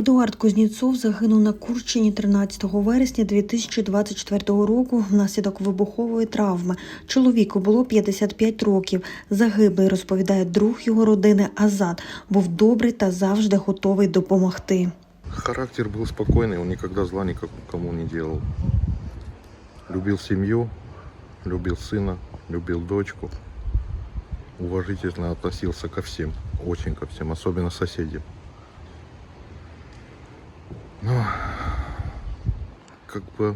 Едуард Кузнєцов загинув на Курщині 13 вересня 2024 року внаслідок вибухової травми. Чоловіку було 55 років. Загиблий, розповідає друг його родини Азат, був добрий та завжди готовий допомогти. Характер был спокойный, он никогда зла никому не делал. Любил семью, любил сына, любил дочку. Уважительно относился ко всем, очень ко всем, особенно соседям. Но как бы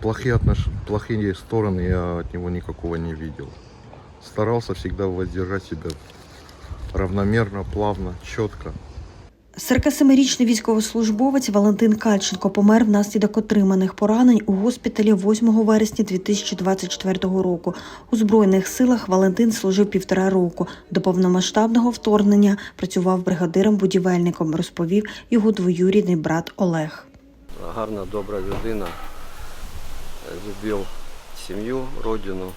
плохие, отнош... плохие стороны я от него никакого не видел. Старался всегда воздержать себя равномерно, плавно, четко. 47-річний військовослужбовець Валентин Кальченко помер внаслідок отриманих поранень у госпіталі 8 вересня 2024 року. У збройних силах Валентин служив півтора року. До повномасштабного вторгнення працював бригадиром-будівельником, розповів його двоюрідний брат Олег. гарна, добра людина, любив сім'ю, родину.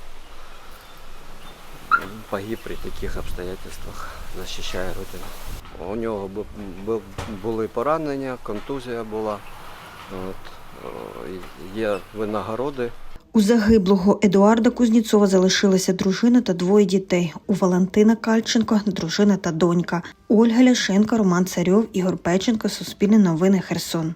Погиб при таких обстоятельствах, захищає родину. У нього бу- бу- були поранення, контузія була. От, є винагороди. У загиблого Едуарда Кузнєцова залишилася дружина та двоє дітей. У Валентина Кальченко дружина та донька. Ольга Ляшенко, Роман Царьов, Ігор Печенко, Суспільне новини Херсон.